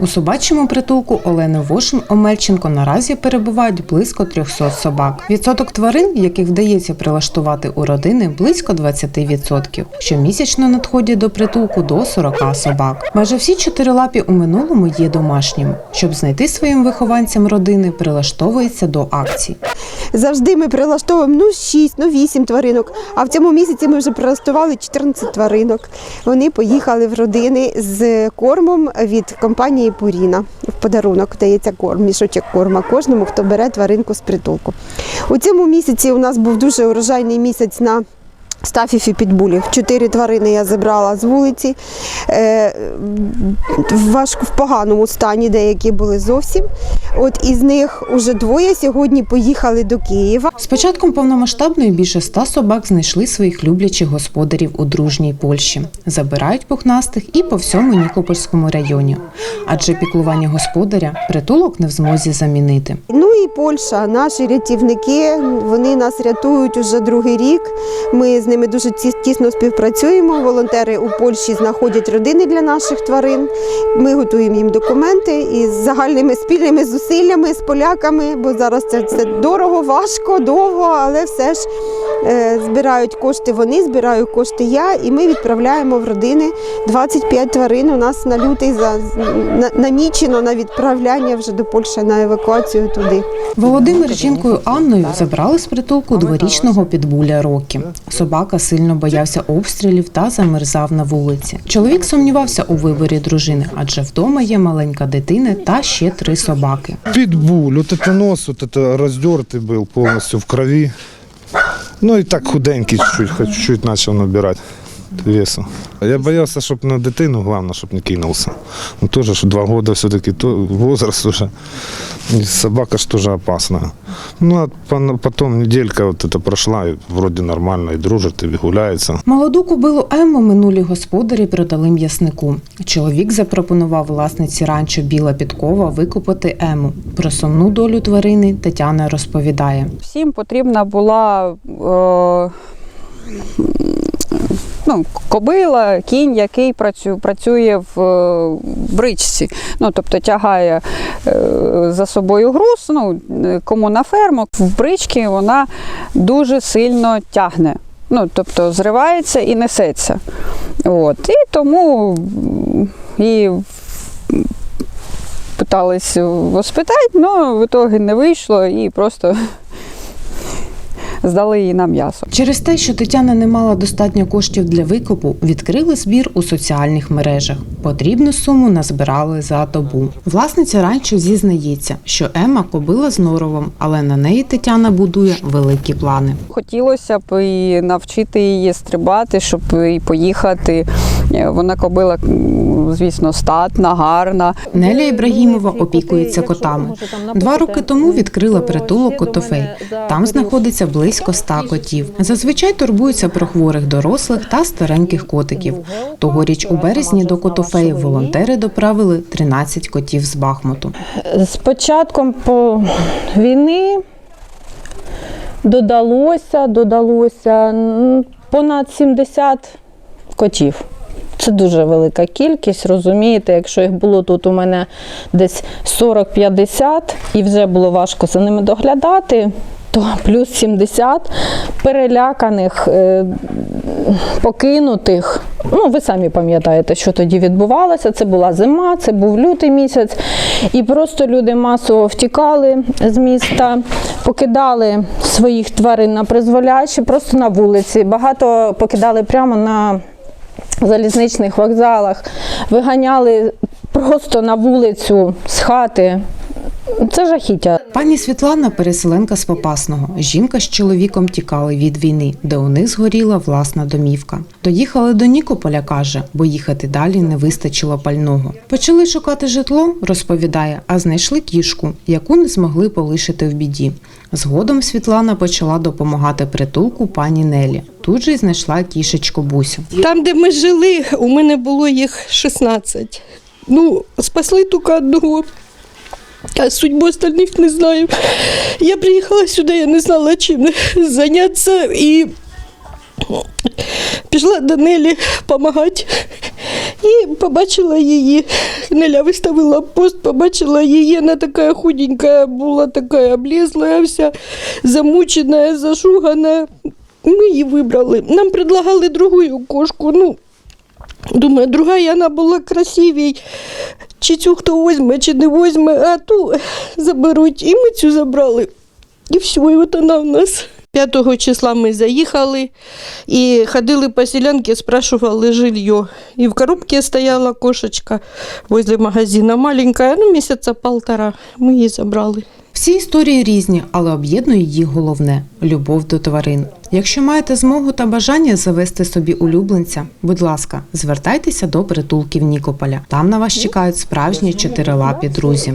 У собачому притулку Олени Вошин Омельченко наразі перебувають близько 300 собак. Відсоток тварин, яких вдається прилаштувати у родини, близько 20%. Щомісячно надходять до притулку до 40 собак. Майже всі чотирилапі у минулому є домашніми. Щоб знайти своїм вихованцям родини, прилаштовується до акцій. Завжди ми прилаштовуємо ну 6, ну 8 тваринок. А в цьому місяці ми вже прилаштували 14 тваринок. Вони поїхали в родини з кормом від компанії Пуріна. В подарунок дається корм, мішочок корма кожному, хто бере тваринку з притулку. У цьому місяці у нас був дуже урожайний місяць на Стафів і підбулів. Чотири тварини я забрала з вулиці. Е, в важко в поганому стані, деякі були зовсім. От із них уже двоє сьогодні поїхали до Києва. З початком повномасштабної більше ста собак знайшли своїх люблячих господарів у дружній Польщі. Забирають пухнастих і по всьому Нікопольському районі. Адже піклування господаря притулок не в змозі замінити. Ну і Польща, наші рятівники, вони нас рятують уже другий рік. Ми з ними дуже тісно співпрацюємо. Волонтери у Польщі знаходять родини для наших тварин. Ми готуємо їм документи і з загальними спільними зусиллями з поляками, бо зараз це, це дорого, важко, довго, але все ж е, збирають кошти вони, збираю кошти я, і ми відправляємо в родини 25 тварин. У нас на лютий за на- намічено на відправляння вже до Польщі на евакуацію туди. Володимир з жінкою Анною забрали з притулку дворічного підбуля Рокі. Собака сильно боявся обстрілів та замерзав на вулиці. Чоловік сумнівався у виборі дружини, адже вдома є маленька дитина та ще три собаки. Питбуль, вот это нос, вот это раздертый был полностью в крови. Ну и так худенький чуть-чуть, хоть чуть-чуть начал набирать весу. Я боялся, чтобы на дитину, главное, чтобы не кинулся. Ну тоже, что два года все-таки то возраст уже. И собака же тоже опасная. Ну, а пон- потом неделька вот это прошла, и вроде нормально, и дружит, и гуляется. Молоду кобилу Емму минулі господарі продали м'яснику. Чоловік запропонував власниці ранчо Біла Підкова викупити Ему. Про сумну долю тварини Тетяна розповідає. Всім потрібна була е, ну, кобила, кінь, який працює, працює в е, бричці. Ну, тобто тягає е, за собою груз, ну, е, кому на ферму. В бричці вона дуже сильно тягне. Ну, тобто зривається і несеться. От. І тому її питались воспитати, але в ітогі не вийшло і просто здали її на м'ясо. Через те, що Тетяна не мала достатньо коштів для викупу, відкрили збір у соціальних мережах. Потрібну суму назбирали за добу. Власниця ранчо зізнається, що Ема кобила з норовом, але на неї Тетяна будує великі плани. Хотілося б і навчити її стрибати, щоб і поїхати. Е, Вона кобила, звісно, статна, гарна. Неля Ібрагімова опікується котами. Два роки тому відкрила притулок котофей. Там знаходиться близько ста котів. Зазвичай турбуються про хворих дорослих та стареньких котиків. Тогоріч у березні до котофеї волонтери доправили 13 котів з Бахмуту. З початком по війни додалося, додалося понад 70 котів. Це дуже велика кількість, розумієте, якщо їх було тут у мене десь 40-50 і вже було важко за ними доглядати, то плюс 70 переляканих, е, покинутих. Ну, ви самі пам'ятаєте, що тоді відбувалося. Це була зима, це був лютий місяць, і просто люди масово втікали з міста, покидали своїх тварин на призволяще, просто на вулиці. Багато покидали прямо на залізничних вокзалах, виганяли просто на вулицю з хати. Це жахіття. Пані Світлана переселенка з Попасного. Жінка з чоловіком тікали від війни, де у них згоріла власна домівка. Доїхали до Нікополя, каже, бо їхати далі не вистачило пального. Почали шукати житло, розповідає, а знайшли кішку, яку не змогли полишити в біді. Згодом Світлана почала допомагати притулку пані Нелі. Тут же й знайшла кішечку Бусю. Там, де ми жили, у мене було їх 16. Ну, спасли тільки одного. А судьбу остальних не знаю. Я приїхала сюди, я не знала, чим зайнятися і пішла до Нелі допомагати. І побачила її. Неля виставила пост, побачила її. Вона така худенька була, така облізла, вся замучена, зашугана. Ми її вибрали. Нам предлагали другу кошку. Ну, думаю, друга вона була красивій. Чи цю хто візьме, чи не візьме, а ту заберуть. І ми цю забрали. І все, і от вона в нас. 5 числа ми заїхали і ходили по селянці, спрашивали жилье. І в коробці стояла кошечка возле магазина, маленька, ну місяця полтора. Ми її забрали. Всі історії різні, але об'єднує їх головне любов до тварин. Якщо маєте змогу та бажання завести собі улюбленця, будь ласка, звертайтеся до притулків Нікополя. Там на вас чекають справжні чотирилапі друзі.